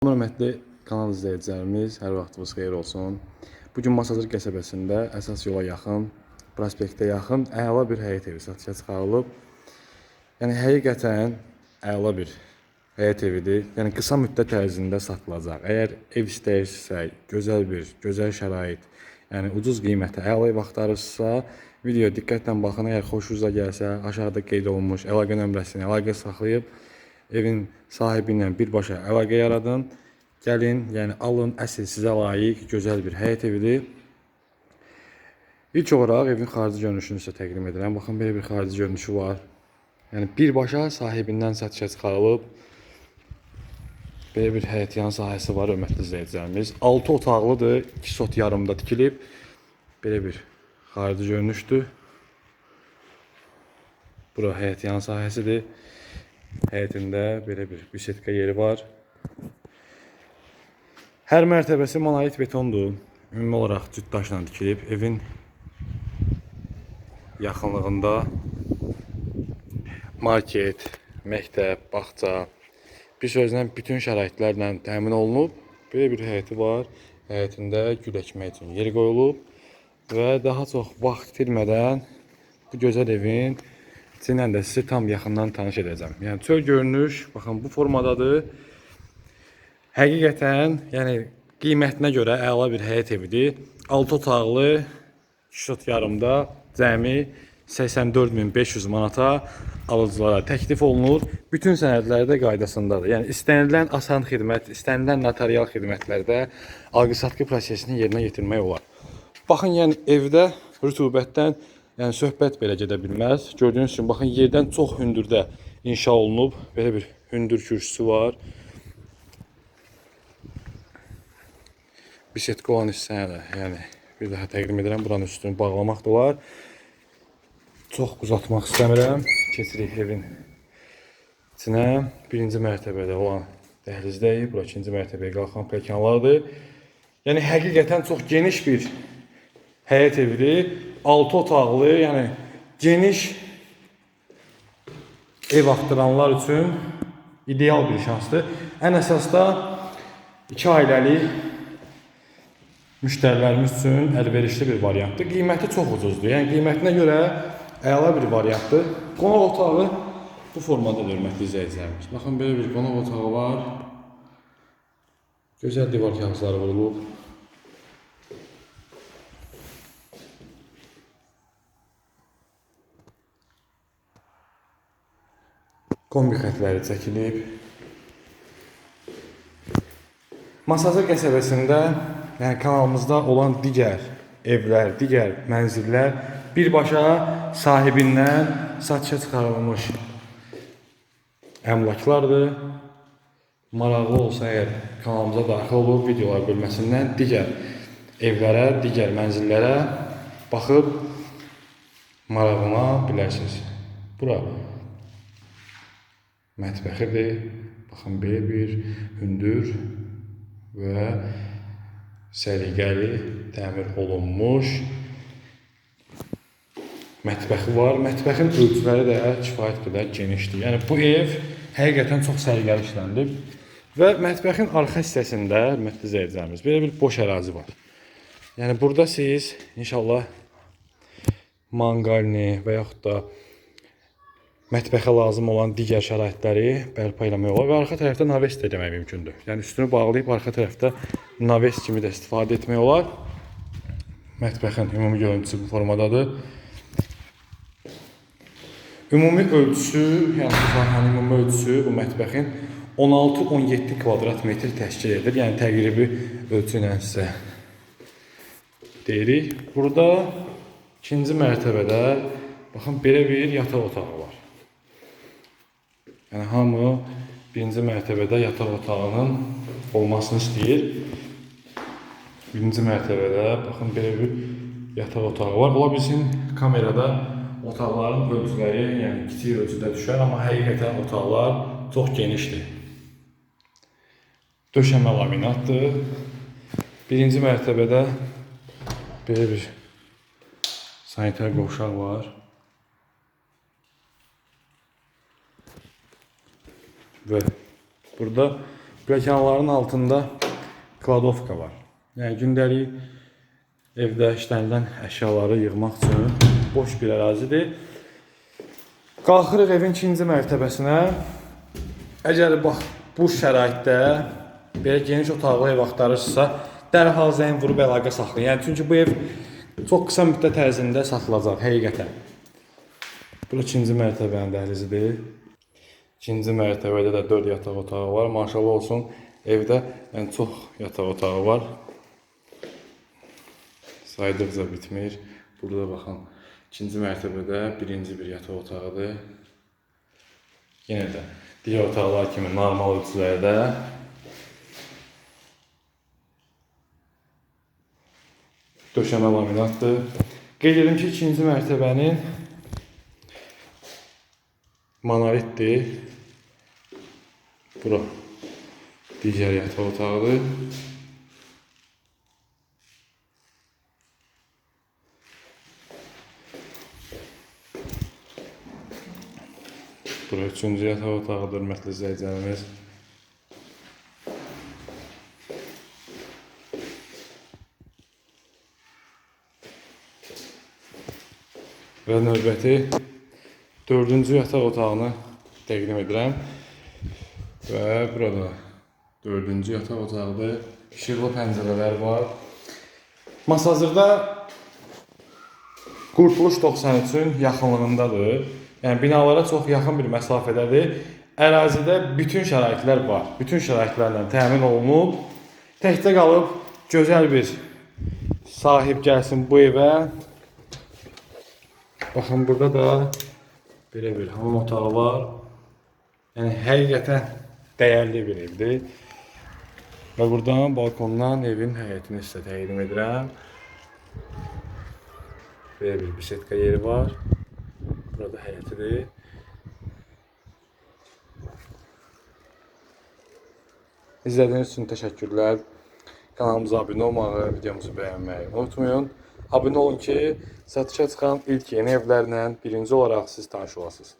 Hörmətli kanal izləyicilərimiz, hər vaxtınız xeyir olsun. Bu gün Masazır qəsəbəsində əsas yola yaxın, prospektə yaxın əla bir həyət evi satışa çıxarılıb. Yəni həqiqətən əla bir həyət evidir. Yəni qısa müddət ərzində satılacaq. Əgər ev istəyirsinizsə, gözəl bir, gözəl şərait, yəni ucuz qiymətə əla ev axtarırsınızsa, videoya diqqətlə baxın. Əgər xoşunuza gəlsə, aşağıda qeyd olunmuş əlaqə nömrəsini əlaqə saxlayıb evin sahibi ilə birbaşa əlaqə yaradın. Gəlin, yəni alın, əsl sizə layiq gözəl bir həyət evidir. İlk olaraq evin xarici görünüşünü sizə təqdim edirəm. Baxın belə bir xarici görünüşü var. Yəni birbaşa sahibindən satışa çıxarılıb. Belə bir həyət yan sahəsi var, hörmətli izləyicilərimiz. 6 otaqlıdır, 2 sot yarımda tikilib. Belə bir xarici görünüşdür. Bura həyət yan sahəsidir. Həyətində belə bir bisetka yeri var. Hər mərtəbəsi monolit betondur. Ümumi olaraq cüt daşla tikilib. Evin yaxınlığında market, məktəb, bağça, bir sözlə bütün şəraitlərlə təmin olunub. Belə bir həyəti var. Həyətində gül əkmək üçün yer qoyulub və daha çox vaxt itirmədən bu gözəl evin içi ilə də sizi tam yaxından tanış edəcəm. Yəni çöl görünüş, baxın bu formadadır. Həqiqətən, yəni qiymətinə görə əla bir həyət evidir. 6 otaqlı, 2 şot yarımda cəmi 84500 manata alıcılara təklif olunur. Bütün sənədlər də qaydasındadır. Yəni istənilən asan xidmət, istənilən notarial xidmətlərdə alqı-satqı prosesini yerinə yetirmək olar. Baxın, yəni evdə rütubətdən yəni söhbət belə gedə bilməz. Gördüyünüz kimi baxın yerdən çox hündürdə inşa olunub. Belə bir hündür kürsüsü var. Bisetka olan hissəni də, yəni bir daha təqdim edirəm. Buranın üstünü bağlamaq da olar. Çox uzatmaq istəmirəm. Keçirik evin içinə. Birinci mərtəbədə olan dəhlizdəyik. Bura ikinci mərtəbəyə qalxan pilləkənlardır. Yəni həqiqətən çox geniş bir həyət evidir. 6 otaqlı, yəni geniş ev axtaranlar üçün ideal bir şansdır. Ən əsas da 2 ailəli müştərilərimiz üçün əlverişli bir variantdır. Qiyməti çox ucuzdur. Yəni qiymətinə görə əla bir variantdır. Qonaq otağı bu formada hörmətli izləyicilərimiz. Baxın belə bir qonaq otağı var. Gözəl divar kağızları vurulub. Kombi xətləri çəkilib. Masazır qəsəbəsində, yəni kanalımızda olan digər evlər, digər mənzillər birbaşa sahibindən satışa çıxarılmış əmlaklardır. Maraqlı olsa əgər kanalımıza daxil olub videolar bölməsindən digər evlərə, digər mənzillərə baxıb maraqlana bilərsiniz. Bura mətbəxidir. Baxın belə bir hündür və səliqəli təmir olunmuş mətbəxi var. Mətbəxin ölçüləri də kifayət qədər genişdir. Yəni bu ev həqiqətən çox səliqəli işlənilib və mətbəxin arxa hissəsində hörmətli izləyicilərimiz belə bir boş ərazi var. Yəni burada siz inşallah manqalni və yaxud da mətbəxə lazım olan digər şəraitləri bərpa eləmək olar və arxa tərəfdə naves də eləmək mümkündür. Yəni üstünü bağlayıb arxa tərəfdə naves kimi də istifadə etmək olar. Mətbəxin ümumi görüntüsü bu formadadır. Ümumi ölçüsü, yəni bu sahənin ümumi ölçüsü bu mətbəxin 16-17 kvadrat metr təşkil edir. Yəni təqribi ölçü ilə sizə deyirik. Burada ikinci mərtəbədə baxın belə bir yataq otağı var. Yəni hamı birinci mərtəbədə yataq otağının olmasını istəyir. Birinci mərtəbədə baxın belə bir yataq otağı var. Ola bilsin kamerada otaqların ölçüləri, yəni kiçik ölçüdə düşər, amma həqiqətən otaqlar çox genişdir. Döşəmə laminatdır. Birinci mərtəbədə belə bir sanitar qovşaq var. Və burada Pilləkənlərin altında kladovka var. Yəni gündəlik evdə işlənilən əşyaları yığmaq üçün boş bir ərazidir. Qalxırıq evin ikinci mərtəbəsinə. Əgər bax bu şəraitdə belə geniş otaqlı ev axtarırsınızsa, dərhal zəng vurub əlaqə saxlayın. Yəni çünki bu ev çox qısa müddət ərzində satılacaq həqiqətən. Bura ikinci mərtəbənin dəhlizidir. İkinci mərtəbədə də 4 yataq otağı var. Maşallah olsun, evdə yəni çox yataq otağı var. Saydıqca bitmir. Burada baxın, ikinci mərtəbədə birinci bir yataq otağıdır. Yenə də digər otaqlar kimi normal ölçülərdə. Döşəmə laminatdır. Qeyd edim ki, ikinci mərtəbənin monolitdir. Bura digər yataq otağıdır. Bura üçüncü yataq otağıdır, hörmətli izləyicilərimiz. Və növbəti dördüncü yataq otağını təqdim edirəm. Və burada dördüncü yataq otağıdır. İşıqlı pəncərələr var. Masazırda Qurtuluş 93-ün yaxınlığındadır. Yəni binalara çox yaxın bir məsafədədir. Ərazidə bütün şəraitlər var. Bütün şəraitlərlə təmin olunub. Təkcə qalıb gözəl bir sahib gəlsin bu evə. Baxın burada da belə bir hamam otağı var. Yəni həqiqətən dəyərli bir evdir. Və buradan balkondan evin həyətini sizə təqdim edirəm. Belə bir bisetka yeri var. Burada həyətidir. İzlədiyiniz üçün təşəkkürlər. Kanalımıza abunə olmağı, videomuzu bəyənməyi unutmayın. Abunə olun ki, satışa çıxan ilk yeni evlərlə birinci olaraq siz tanış olasınız.